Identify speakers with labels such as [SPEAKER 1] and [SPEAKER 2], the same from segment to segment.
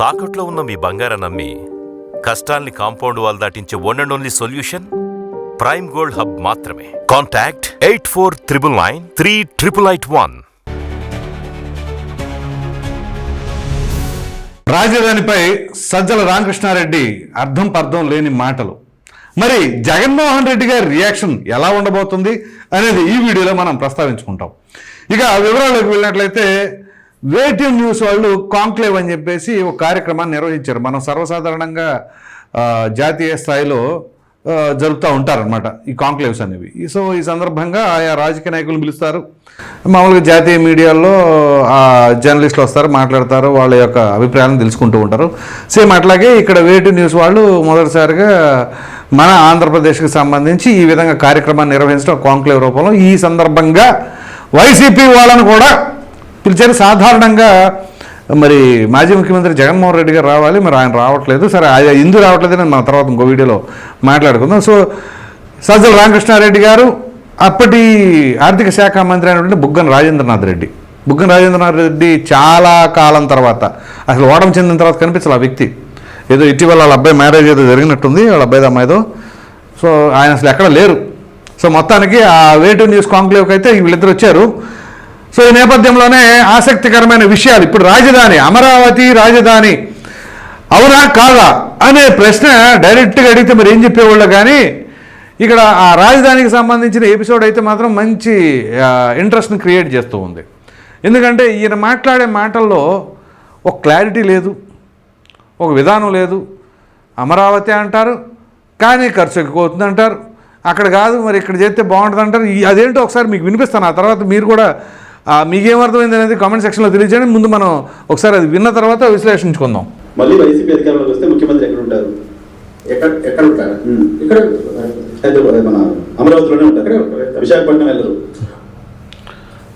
[SPEAKER 1] తాకట్లో ఉన్న మీ బంగారాన్ని నమ్మి కష్టాల్ని compound wall దాటించే one and only solution prime gold hub మాత్రమే. Contact eight four triple nine three triple eight one
[SPEAKER 2] రాజధానిపై Sajjala Ramakrishna Reddy అర్థం పర్థం లేని మాటలు. మరి జగన్మోహన్ రెడ్డి గారి రియాక్షన్ ఎలా ఉండబోతుంది అనేది ఈ వీడియోలో మనం ప్రస్తావించుకుంటాం. ఇక వివరాలకు వెళ్ళినట్లయితే వేటి న్యూస్ వాళ్ళు కాంక్లేవ్ అని చెప్పేసి ఒక కార్యక్రమాన్ని నిర్వహించారు. మనం సర్వసాధారణంగా జాతీయ స్థాయిలో జరుపుతూ ఉంటారనమాట ఈ కాంక్లేవ్స్ అనేవి. సో ఈ సందర్భంగా ఆయా రాజకీయ నాయకులు పిలుస్తారు. మామూలుగా జాతీయ మీడియాలో ఆ జర్నలిస్టులు వస్తారు మాట్లాడతారు వాళ్ళ యొక్క అభిప్రాయాలను తెలుసుకుంటూ ఉంటారు. సేమ్ అట్లాగే ఇక్కడ వేటి న్యూస్ వాళ్ళు మొదటిసారిగా మన ఆంధ్రప్రదేశ్కి సంబంధించి ఈ విధంగా కార్యక్రమాన్ని నిర్వహించడం కాంక్లేవ్ రూపంలో. ఈ సందర్భంగా వైసీపీ వాళ్ళను కూడా పిలిచారు సాధారణంగా మరి మాజీ ముఖ్యమంత్రి జగన్మోహన్ రెడ్డి గారు రావాలి మరి ఆయన రావట్లేదు. సరే ఆయన ఎందుకు రావట్లేదు అని మన తర్వాత ఇంకో వీడియోలో మాట్లాడుకుందాం. సో సజ్జల రామకృష్ణారెడ్డి గారు అప్పటి ఆర్థిక శాఖ మంత్రి అయినటువంటి బుగ్గన రాజేంద్రనాథ్ రెడ్డి. బుగ్గన రాజేంద్రనాథ్ రెడ్డి చాలా కాలం తర్వాత అసలు ఓడం చెందిన తర్వాత కనిపించాలి ఆ వ్యక్తి. ఏదో ఇటీవల వాళ్ళ అబ్బాయి మ్యారేజ్ ఏదో జరిగినట్టుంది వాళ్ళ అబ్బాయిది అమ్మాయిదో సో ఆయన అసలు ఎక్కడ లేరు. సో మొత్తానికి ఆ వేటు న్యూస్ కాంక్లేవ్కి అయితే వీళ్ళిద్దరు వచ్చారు. సో ఈ నేపథ్యంలోనే ఆసక్తికరమైన విషయాలు. ఇప్పుడు రాజధాని అమరావతి రాజధాని అవునా కాదా అనే ప్రశ్న డైరెక్ట్గా అడిగితే మరి ఏం చెప్పేవాళ్ళు కానీ ఇక్కడ ఆ రాజధానికి సంబంధించిన ఎపిసోడ్ అయితే మాత్రం మంచి ఇంట్రెస్ట్ని క్రియేట్ చేస్తూ ఉంది. ఎందుకంటే ఈయన మాట్లాడే మాటల్లో ఒక క్లారిటీ లేదు ఒక విధానం లేదు. అమరావతి అంటారు కానీ ఖర్చు ఎక్కువ అవుతుంది అంటారు అక్కడ కాదు మరి ఇక్కడ చేస్తే బాగుంటుంది అంటారు అదేంటో ఒకసారి మీకు వినిపిస్తాను. ఆ తర్వాత మీరు కూడా మీకేమర్థమైంది అనేది కామెంట్ సెక్షన్లో తెలియజేయండి. ముందు మనం ఒకసారి అది విన్న తర్వాత విశ్లేషించుకుందాం.
[SPEAKER 3] మళ్ళీ వైసీపీ అధికారంలోకి వస్తే ముఖ్యమంత్రి ఎక్కడ ఉంటారు?
[SPEAKER 4] ఎక్కడ ఎక్కడ ఉంటారు. ఇక్కడ
[SPEAKER 3] హైదరాబాద్ మన అమరావతిలోనే ఉంటారు. విశాఖపట్నం వెళ్ళరు.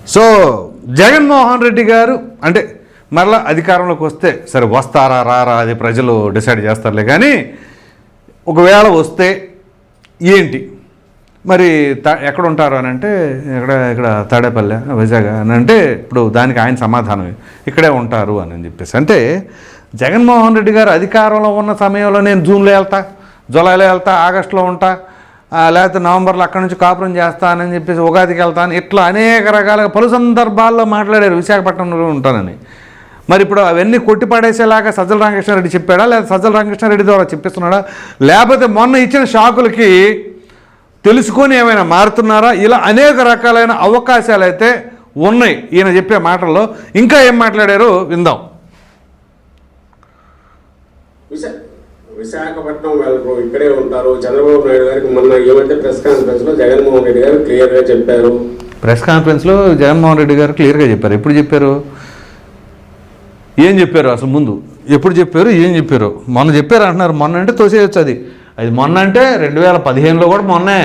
[SPEAKER 2] సో జగన్మోహన్ రెడ్డి గారు అంటే మరలా అధికారంలోకి వస్తే సరే వస్తారా రారా అది ప్రజలు డిసైడ్ చేస్తారులే కానీ ఒకవేళ వస్తే ఏంటి? మరి ఎక్కడ ఉంటారు అని అంటే ఇక్కడ ఇక్కడ తాడేపల్లె వైజాగ్ అని అంటే ఇప్పుడు దానికి ఆయన సమాధానం ఇక్కడే ఉంటారు అని చెప్పేసి. అంటే జగన్మోహన్ రెడ్డి గారు అధికారంలో ఉన్న సమయంలో నేను జూన్లో వెళ్తా జూలైలో వెళ్తా ఆగస్టులో ఉంటా లేకపోతే నవంబర్లో అక్కడి నుంచి కాపురం చేస్తానని చెప్పేసి ఉగాదికి వెళ్తాను ఇట్లా అనేక రకాలుగా పలు సందర్భాల్లో మాట్లాడారు విశాఖపట్నంలో ఉంటానని. మరి ఇప్పుడు అవన్నీ కొట్టిపడేసేలాగా సజ్జల రామకృష్ణారెడ్డి చెప్పాడా లేదా సజ్జల రామకృష్ణారెడ్డి ద్వారా చెప్పిస్తున్నాడా లేకపోతే మొన్న ఇచ్చిన షాకులకి తెలుసుకొని ఏమైనా మారుతున్నారా? ఇలా అనేక రకాలైన అవకాశాలు అయితే ఉన్నాయి. ఈయన చెప్పే మాటల్లో ఇంకా ఏం మాట్లాడారో విందాం.
[SPEAKER 4] విశా విశాఖపట్నం వెళ్ళరు ఇక్కడే ఉంటారు. చంద్రబాబు నాయుడు గారికి మొన్న ఏమంటే ప్రెస్ కాన్ఫరెన్స్లో జగన్మోహన్ రెడ్డి గారు క్లియర్గా చెప్పారు.
[SPEAKER 2] ప్రెస్ కాన్ఫరెన్స్లో జగన్మోహన్ రెడ్డి గారు క్లియర్గా చెప్పారు. ఎప్పుడు చెప్పారు? ఏం చెప్పారు అసలు ముందు? ఎప్పుడు చెప్పారు? ఏం చెప్పారు? మొన్న చెప్పారు అంటున్నారు. మొన్న అంటే తోసేయచ్చు అది. అది మొన్న అంటే రెండు వేల పదిహేనులో కూడా మొన్నే.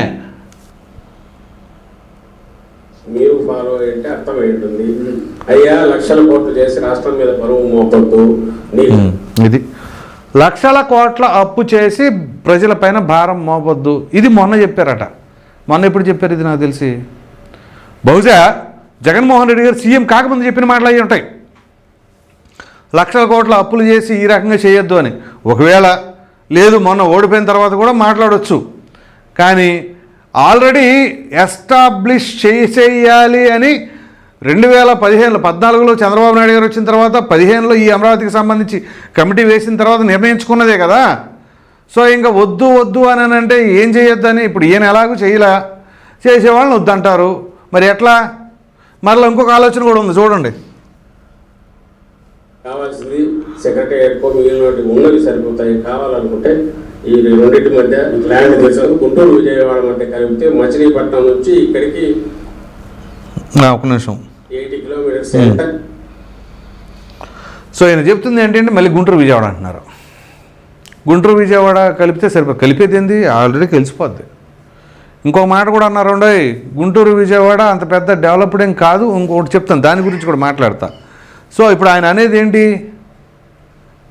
[SPEAKER 4] మీరు ఫాలో అర్థం ఏంటుంది అయ్యా లక్షల కోట్లు చేసి రాష్ట్రం మీద బరువు మోపొద్దు.
[SPEAKER 2] ఇది. లక్షల కోట్ల అప్పు చేసి ప్రజలపైన భారం మోపొద్దు. ఇది మొన్న చెప్పారట. మొన్న ఎప్పుడు చెప్పారు ఇది నాకు తెలిసి? బహుశా జగన్మోహన్ రెడ్డి గారు సీఎం కాకముందు చెప్పిన మాటలు అయ్యి ఉంటాయి. లక్షల కోట్ల అప్పులు చేసి ఈ రకంగా చేయొద్దు అని. ఒకవేళ లేదు మొన్న ఓడిపోయిన తర్వాత కూడా మాట్లాడవచ్చు కానీ ఆల్రెడీ ఎస్టాబ్లిష్ చేసేయాలి అని రెండు వేల పదిహేనులో పద్నాలుగులో చంద్రబాబు నాయుడు గారు వచ్చిన తర్వాత పదిహేనులో ఈ అమరావతికి సంబంధించి కమిటీ వేసిన తర్వాత నిర్ణయించుకున్నదే కదా. సో ఇంకా వద్దు వద్దు అని అంటే ఏం చేయొద్దని ఇప్పుడు ఈయన ఎలాగో చేయలా. చేసేవాళ్ళని వద్దంటారు. మరి ఎట్లా? మరలా ఇంకొక ఆలోచన కూడా ఉంది చూడండి.
[SPEAKER 4] కావాల్సింది సెక్రటేరియట్ కో మిగిలిన ఉన్నవి సరిపోతాయి కావాలనుకుంటే ఈ రెండింటి మధ్య ల్యాండ్ తెలిసిన గుంటూరు విజయవాడ మధ్య కలిపితే మచిలీపట్నం నుంచి ఇక్కడికి
[SPEAKER 2] ఒక నిమిషం.
[SPEAKER 4] ఎయిటీ కిలోమీటర్స్
[SPEAKER 2] సో ఈయన చెప్తుంది ఏంటంటే మళ్ళీ గుంటూరు విజయవాడ అంటున్నారు. గుంటూరు విజయవాడ కలిపితే సరిపో కలిపేది ఏంది? ఆల్రెడీ కలిసిపోద్ది. ఇంకో మాట కూడా అన్నారు "ఉండోయ్, గుంటూరు విజయవాడ అంత పెద్ద డెవలప్డ్ ఏం కాదు. ఇంకొకటి చెప్తాను దాని గురించి కూడా మాట్లాడతా. సో ఇప్పుడు ఆయన అనేది ఏంటి?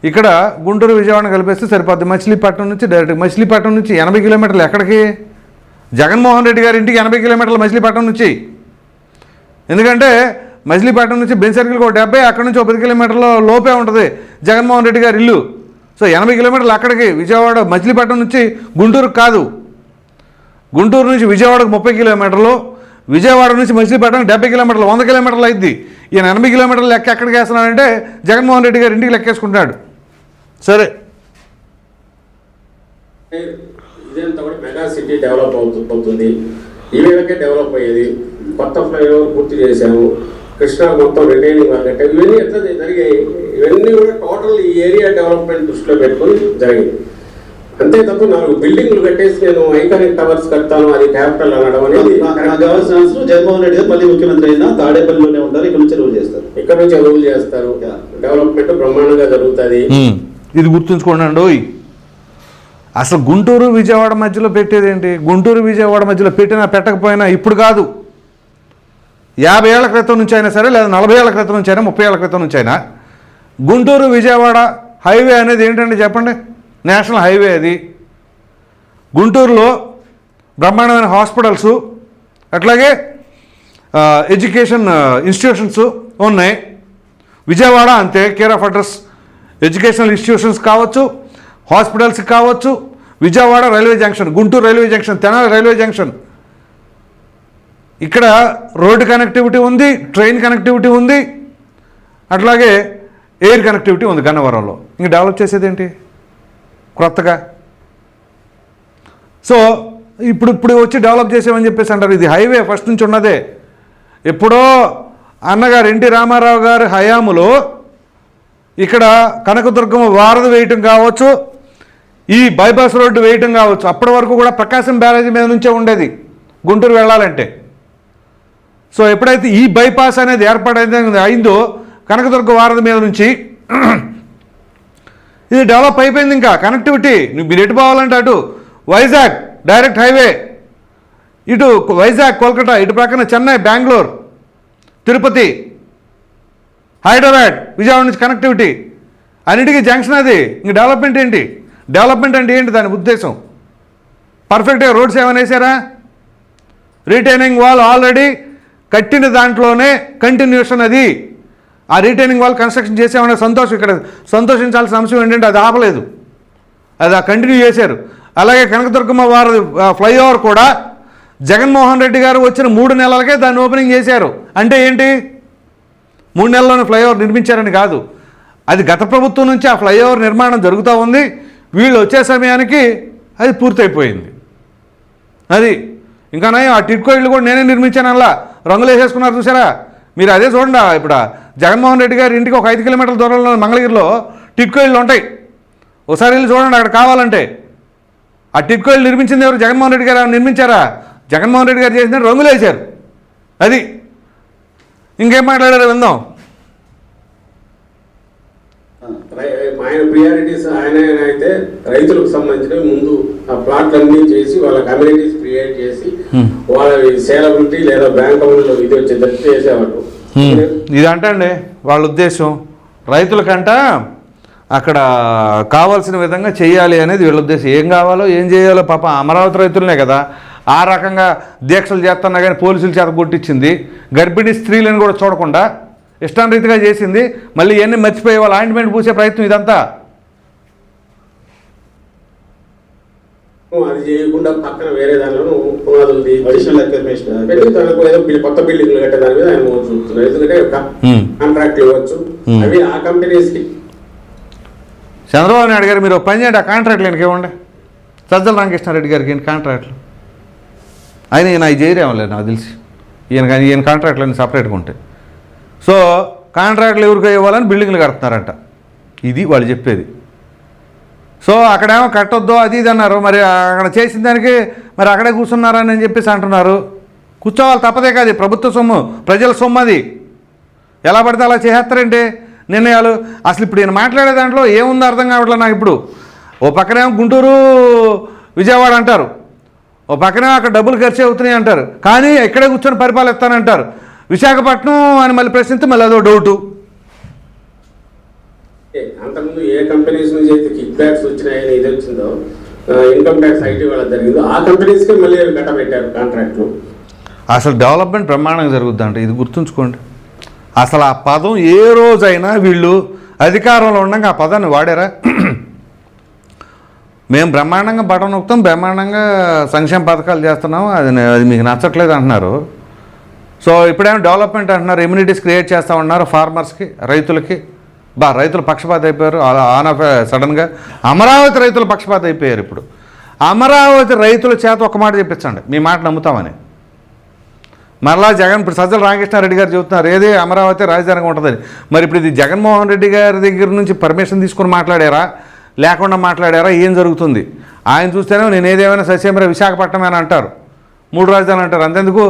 [SPEAKER 2] ఇక్కడ గుంటూరు విజయవాడ కలిపేస్తే సరిపోద్ది. మచిలీపట్నం నుంచి డైరెక్ట్ మచిలీపట్నం నుంచి ఎనభై కిలోమీటర్లు ఎక్కడికి? జగన్మోహన్ రెడ్డి గారి ఇంటికి ఎనభై కిలోమీటర్లు మచిలీపట్నం నుంచి. ఎందుకంటే మజిలీపట్నం నుంచి బెన్ సర్కిల్కి ఒక డెబ్బై అక్కడ నుంచి ఒక పది కిలోమీటర్ల లోపే ఉంటుంది జగన్మోహన్ రెడ్డి గారి ఇల్లు. సో ఎనభై కిలోమీటర్లు అక్కడికి విజయవాడ మజిలీపట్నం నుంచి గుంటూరు కాదు. గుంటూరు నుంచి విజయవాడకు ముప్పై కిలోమీటర్లు విజయవాడ నుంచి మచిలీపట్నం డెబ్బై కిలోమీటర్లు వంద కిలోమీటర్లు అయింది. ఈయన ఎనభై కిలోమీటర్లు లెక్క ఎక్కడికి వేస్తున్నాడంటే జగన్మోహన్ రెడ్డి గారి ఇంటికి లెక్కేసుకుంటున్నాడు. సరే.
[SPEAKER 4] ఇదంతా కూడా మెగా సిటీ డెవలప్ అవుతు అవుతుంది. ఈ వేళకే డెవలప్ అయ్యేది. కొత్త ఫ్లైఓవర్ పూర్తి చేశాము. కృష్ణా మొత్తం రిటైనింగ్ అంటే ఇవన్నీ ఎట్లా జరిగాయి? ఇవన్నీ కూడా టోటల్ ఈ ఏరియా డెవలప్మెంట్ దృష్టిలో పెట్టుకొని జరిగింది అంతే తప్ప నాలుగు బిల్డింగ్లు కట్టేసి నేను ఐకానిక్ టవర్స్ కడతాను అది క్యాపిటల్ అనడం అనేది
[SPEAKER 3] జగన్మోహన్ రెడ్డి గారు మళ్ళీ ముఖ్యమంత్రి అయినా తాడేపల్లిలోనే ఉంటారు ఇక్కడ నుంచి రూల్ చేస్తారు.
[SPEAKER 4] ఇక్కడ నుంచి రూల్ చేస్తారు. డెవలప్మెంట్ బ్రహ్మాండంగా జరుగుతుంది.
[SPEAKER 2] ఇది గుర్తుంచుకోండి ఓయ్. అసలు గుంటూరు విజయవాడ మధ్యలో పెట్టేది ఏంటి? గుంటూరు విజయవాడ మధ్యలో పెట్టినా పెట్టకపోయినా ఇప్పుడు కాదు. యాభై ఏళ్ళ క్రితం నుంచి అయినా సరే లేదా నలభై ఏళ్ళ క్రితం నుంచి అయినా ముప్పై ఏళ్ళ క్రితం నుంచి అయినా గుంటూరు విజయవాడ హైవే అనేది ఏంటంటే చెప్పండి? నేషనల్ హైవే అది. గుంటూరులో బ్రహ్మాండమైన హాస్పిటల్స్ అట్లాగే ఎడ్యుకేషన్ ఇన్స్టిట్యూషన్స్ ఉన్నాయి. విజయవాడ అంతే care of address. Educational institutions కావచ్చు హాస్పిటల్స్ కావచ్చు Vijayawada railway junction Guntur railway junction Tenali railway junction. ఇక్కడ రోడ్డు కనెక్టివిటీ ఉంది ట్రైన్ కనెక్టివిటీ ఉంది అట్లాగే ఎయిర్ కనెక్టివిటీ ఉంది గన్నవరంలో. ఇంక డెవలప్ చేసేది ఏంటి క్రొత్తగా. సో ఇప్పుడు ఇప్పుడు వచ్చి డెవలప్ చేసామని చెప్పేసి అంటారు. ఇది హైవే ఫస్ట్ నుంచి ఉన్నదే. ఎప్పుడో అన్నగారు ఎన్టీ రామారావు గారి హయాములో ఇక్కడ కనకదుర్గం వారధి వేయటం కావచ్చు ఈ బైపాస్ రోడ్డు వేయటం కావచ్చు. అప్పటి వరకు కూడా ప్రకాశం బ్యారేజ్ మీద నుంచే ఉండేది గుంటూరు వెళ్ళాలంటే. సో ఎప్పుడైతే ఈ బైపాస్ అనేది ఏర్పాటైతే అయిందో కనకదుర్గ వారధి మీద నుంచి ఇది డెవలప్ అయిపోయింది ఇంకా. కనెక్టివిటీ నువ్వు మీరు ఎటు పోవాలంటే అటు వైజాగ్ డైరెక్ట్ హైవే. ఇటు వైజాగ్ కోల్కతా ఇటు ప్రక్కన చెన్నై బెంగళూరు తిరుపతి హైదరాబాద్ విజయవాడ నుంచి కనెక్టివిటీ అన్నిటికీ జంక్షన్ అది. ఇంక డెవలప్మెంట్ ఏంటి? డెవలప్మెంట్ అంటే ఏంటి దాని ఉద్దేశం? పర్ఫెక్ట్గా రోడ్స్ ఏమైనా వేసారా? రీటైనింగ్ వాల్ ఆల్రెడీ కట్టిన దాంట్లోనే కంటిన్యూషన్ అది. ఆ రీటైనింగ్ వాల్ కన్స్ట్రక్షన్ చేసామనే సంతోషం ఇక్కడ. సంతోషించాల్సిన అంశం ఏంటంటే అది ఆపలేదు. అది ఆ కంటిన్యూ చేశారు. అలాగే కనకదుర్గమ్మ వారి ఫ్లైఓవర్ కూడా జగన్మోహన్ రెడ్డి గారు వచ్చిన మూడు నెలలకే దాన్ని ఓపెనింగ్ చేశారు. అంటే ఏంటి? మూడు నెలల్లోనే ఫ్లైఓవర్ నిర్మించారని కాదు. అది గత ప్రభుత్వం నుంచి ఆ ఫ్లైఓవర్ నిర్మాణం జరుగుతూ ఉంది. వీళ్ళు వచ్చే సమయానికి అది పూర్తయిపోయింది. అది ఇంకా నయం ఆ టిట్కో ఇళ్ళు కూడా నేనే నిర్మించాను అలా రంగులు వేసేసుకున్నారు చూసారా? మీరు అదే చూడండి ఇప్పుడు జగన్మోహన్ రెడ్డి గారి ఇంటికి ఒక ఐదు కిలోమీటర్ల దూరంలో మంగళగిరిలో టిట్కో ఇళ్ళు ఉంటాయి. ఒకసారి వెళ్ళి చూడండి అక్కడ కావాలంటే. ఆ టిట్కో ఇళ్ళు నిర్మించింది ఎవరు? జగన్మోహన్ రెడ్డి గారు నిర్మించారా? జగన్మోహన్ రెడ్డి గారు చేసిన రంగులు వేశారు. అది ఇంకేం మాట్లాడారు విందాం.
[SPEAKER 4] ఆయన ప్రియారిటీస్ ఆయన అయితే రైతులకు సంబంధించినవి ముందు ఆ ప్లాట్లన్నీ చేసి వాళ్ళ కమ్యూనిటీస్ క్రియేట్ చేసి వాళ్ళ సేలబిలిటీ లేదా బ్యాంక్ అకౌంట్లో ఇది వచ్చేటట్టు చేసేవాళ్ళు.
[SPEAKER 2] ఇదంటే అండి వాళ్ళ ఉద్దేశం. రైతులకంట అక్కడ కావాల్సిన విధంగా చేయాలి అనేది వీళ్ళ ఉద్దేశం. ఏం కావాలో ఏం చేయాలో పాప అమరావతి రైతులనే కదా. ఆ రకంగా దీక్షలు చేస్తున్నా కానీ పోలీసుల చేత కొట్టించింది. గర్భిణీ స్త్రీలను కూడా చూడకుండా ఇష్టానరీతిగా చేసింది. మళ్ళీ ఇవన్నీ మర్చిపోయి వాళ్ళు ఆయింట్మెంట్ పూసే ప్రయత్నం ఇదంతా.
[SPEAKER 4] అది చేయకుండా పక్కన వేరే దానిలో పునాదులు
[SPEAKER 3] అడిషనల్ ఎక్విప్మెంట్
[SPEAKER 4] పెట్టి ఏదో కొత్త బిల్డింగ్లు కట్టే దాని మీద ఆయన మోజు చూపుతున్నారు. ఎందుకంటే
[SPEAKER 2] Hmm.
[SPEAKER 4] కాంట్రాక్ట్ ఇవ్వచ్చు.
[SPEAKER 2] Hmm.
[SPEAKER 4] అవి ఆ కంపెనీస్కి
[SPEAKER 2] చంద్రబాబు నాయుడు గారు మీరు పని చేయండి ఆ కాంట్రాక్ట్లు ఇవ్వండి. సజ్జల రామకృష్ణారెడ్డి గారికి కాంట్రాక్ట్లు ఆయన ఈయన అవి చేయరేమలేదు నాకు తెలిసి. ఈయన కానీ ఈయన కాంట్రాక్ట్లన్నీ సపరేట్గా ఉంటాయి. సో కాంట్రాక్ట్లు ఎవరికి ఇవ్వాలని బిల్డింగ్లు కడుతున్నారంట. ఇది వాళ్ళు చెప్పేది. సో అక్కడేమో కట్టొద్దు అది ఇది అన్నారు. మరి అక్కడ చేసిన దానికి మరి అక్కడే కూర్చున్నారని అని చెప్పేసి అంటున్నారు. కూర్చోవాలి తప్పదే కాదు ప్రభుత్వ సొమ్ము ప్రజల సొమ్ము అది. ఎలా పడితే అలా చేసేస్తారండి నిర్ణయాలు? అసలు ఇప్పుడు నేను మాట్లాడే దాంట్లో ఏముందో అర్థం కావట్లేదు నాకు ఇప్పుడు. ఓ పక్కనేమో గుంటూరు విజయవాడ అంటారు. ఓ పక్కనే అక్కడ డబ్బులు ఖర్చు అవుతున్నాయి అంటారు. కానీ ఇక్కడే కూర్చొని పరిపాలిస్తానంటారు. విశాఖపట్నం అని మళ్ళీ ప్రశ్నిస్తే మళ్ళీ అదో డౌటు
[SPEAKER 4] అంతకుముందు ఏ కంపెనీస్ నుంచి అయితే కిక్ బ్యాక్స్ వచ్చినాయని ఇది వచ్చిందో ఇన్కమ్ ట్యాక్స్ ఐటీ వాళ్ళకి జరిగిందో ఆ కంపెనీస్కి మళ్ళీ కట్టబెట్టారు కాంట్రాక్ట్లు
[SPEAKER 2] అసలు డెవలప్మెంట్ బ్రహ్మాండంగా జరుగుద్ది అంటే ఇది గుర్తుంచుకోండి. అసలు ఆ పదం ఏ రోజైనా వీళ్ళు అధికారంలో ఉండగా ఆ పదాన్ని వాడారా? మేము బ్రహ్మాండంగా బటన్ నొక్కుతాం బ్రహ్మాండంగా సంక్షేమ పథకాలు చేస్తున్నాం అది అది మీకు నచ్చట్లేదు అంటున్నారు. సో ఇప్పుడేమో డెవలప్మెంట్ అంటున్నారు ఇమ్యూనిటీస్ క్రియేట్ చేస్తామన్నారు ఫార్మర్స్కి రైతులకి. బా రైతులు పక్షపాత అయిపోయారు ఆన్ ఆఫ్ సడన్గా అమరావతి రైతులు పక్షపాత అయిపోయారు ఇప్పుడు. అమరావతి రైతుల చేత ఒక మాట చెప్పించండి మీ మాట నమ్ముతామని. మరలా జగన్ ఇప్పుడు సజ్జల రామకృష్ణారెడ్డి గారు చెబుతున్నారు ఏది అమరావతి రాజధానిగా ఉంటుందని. మరి ఇప్పుడు ఇది జగన్మోహన్ రెడ్డి గారి దగ్గర నుంచి పర్మిషన్ తీసుకుని మాట్లాడారా? లేకుండా మాట్లాడారా? ఏం జరుగుతుంది? ఆయన చూస్తేనే నేను ఏదేమైనా సస్యమర విశాఖపట్నం అని అంటారు. మూడు రాజధానులు అంటారు. అంతెందుకు?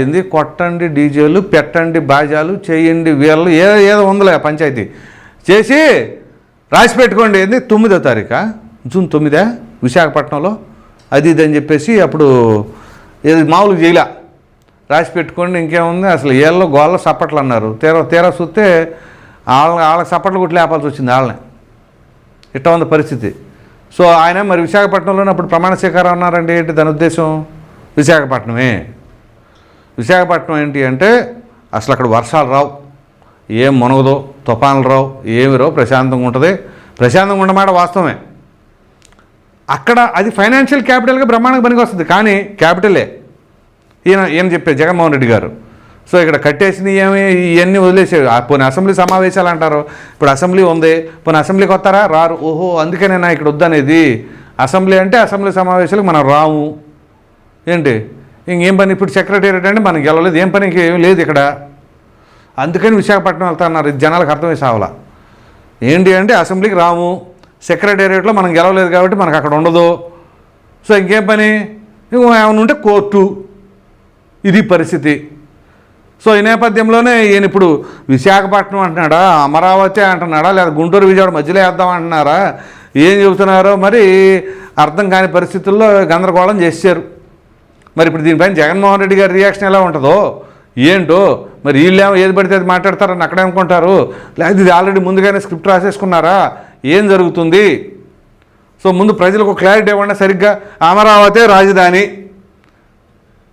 [SPEAKER 2] ఏంది? కొట్టండి డీజేలు పెట్టండి బాజాలు చేయండి వీళ్ళు ఏదో ఏదో ఉందిలే పంచాయతీ. చేసి రాసి పెట్టుకోండి. ఏంది? తొమ్మిదో తారీఖా? జూన్ తొమ్మిదే? విశాఖపట్నంలో? అది ఇది అని చెప్పేసి అప్పుడు ఏది మామూలుగా చేయలే. రాసి పెట్టుకోండి ఇంకేముంది? అసలు ఏళ్ళలో గోళ్ళ సప్పట్లు అన్నారు. తీరా తీరా చూస్తే వాళ్ళ వాళ్ళకి సప్పట్లు కొట్టి లేపాల్సి వచ్చింది వాళ్ళని ఇట్ట ఉంది పరిస్థితి. సో ఆయన మరి విశాఖపట్నంలోనే అప్పుడు ప్రమాణ స్వీకారం అన్నారండి ఏంటి దాని ఉద్దేశం? విశాఖపట్నమే. విశాఖపట్నం ఏంటి అంటే అసలు అక్కడ వర్షాలు రావు. ఏం మునగదు తుఫాన్లు రావు ఏమి రావు ప్రశాంతంగా ఉంటుంది. ప్రశాంతంగా ఉండమాట వాస్తవమే. అక్కడ అది ఫైనాన్షియల్ క్యాపిటల్గా బ్రహ్మాండంగా పనికి వస్తుంది. కానీ క్యాపిటలే. ఈయన ఈయన చెప్పే జగన్మోహన్ రెడ్డి గారు సో ఇక్కడ కట్టేసిన ఇవన్నీ వదిలేసేవి ఆ పోనీ అసెంబ్లీ సమావేశాలు అంటారు. ఇప్పుడు అసెంబ్లీ ఉంది. పోనీ అసెంబ్లీకి వస్తారా? రారు. ఓహో అందుకనేనా ఇక్కడ వద్దనేది. అసెంబ్లీ అంటే అసెంబ్లీ సమావేశాలకు మనం రాము. ఏంటి? ఇంకేం పని? ఇప్పుడు సెక్రటేరియట్ అంటే మనకి గెలవలేదు ఏం పని ఏం లేదు ఇక్కడ. అందుకని విశాఖపట్నం వెళ్తా అన్నారు. ఇది జనాలకు అర్థమై సావలా. ఏంటి అంటే అసెంబ్లీకి రాము. సెక్రటేరియట్లో మనం గెలవలేదు కాబట్టి మనకు అక్కడ ఉండదు. సో ఇంకేం పని? ఏమైనా ఉంటే కోర్టు. ఇది పరిస్థితి. సో ఈ నేపథ్యంలోనే ఈయన ఇప్పుడు విశాఖపట్నం అంటున్నాడా అమరావతి అంటున్నాడా లేదా గుంటూరు విజయవాడ మధ్యలో వేద్దాం అంటున్నారా? ఏం చెబుతున్నారో? మరి అర్థం కాని పరిస్థితుల్లో గందరగోళం చేశారు. మరి ఇప్పుడు దీనిపైన జగన్మోహన్ రెడ్డి గారి రియాక్షన్ ఎలా ఉంటుందో ఏంటో మరి వీళ్ళేమో ఏది పడితే అది మాట్లాడతారని అక్కడే అనుకుంటారు లేకపోతే ఇది ఆల్రెడీ ముందుగానే స్క్రిప్ట్ రాసేసుకున్నారా? ఏం జరుగుతుంది? సో ముందు ప్రజలకు క్లారిటీ ఇవ్వండి సరిగ్గా. అమరావతి రాజధాని.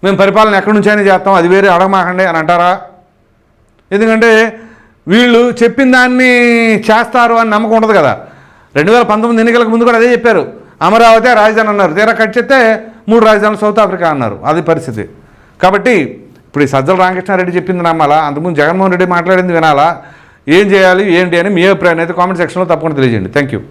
[SPEAKER 2] మేము పరిపాలన ఎక్కడి నుంచి అయినా చేస్తాం అది వేరే అడగమాకండి అని అంటారా? ఎందుకంటే వీళ్ళు చెప్పిన దాన్ని చేస్తారు అని నమ్మకం ఉండదు కదా. రెండు వేల పంతొమ్మిది ఎన్నికలకు ముందు కూడా అదే చెప్పారు. అమరావతి రాజధాని అన్నారు. తీరా కట్ చేస్తే మూడు రాజధానులు సౌత్ ఆఫ్రికా అన్నారు. అది పరిస్థితి. కాబట్టి ఇప్పుడు ఈ సజ్జల రామకృష్ణారెడ్డి చెప్పింది నమ్మాలా? అంతకుముందు జగన్మోహన్ రెడ్డి మాట్లాడింది వినాలా? ఏం చేయాలి ఏంటి అని మీ అభిప్రాయం అయితే కామెంట్ సెక్షన్లో తప్పకుండా తెలియజేయండి. Thank you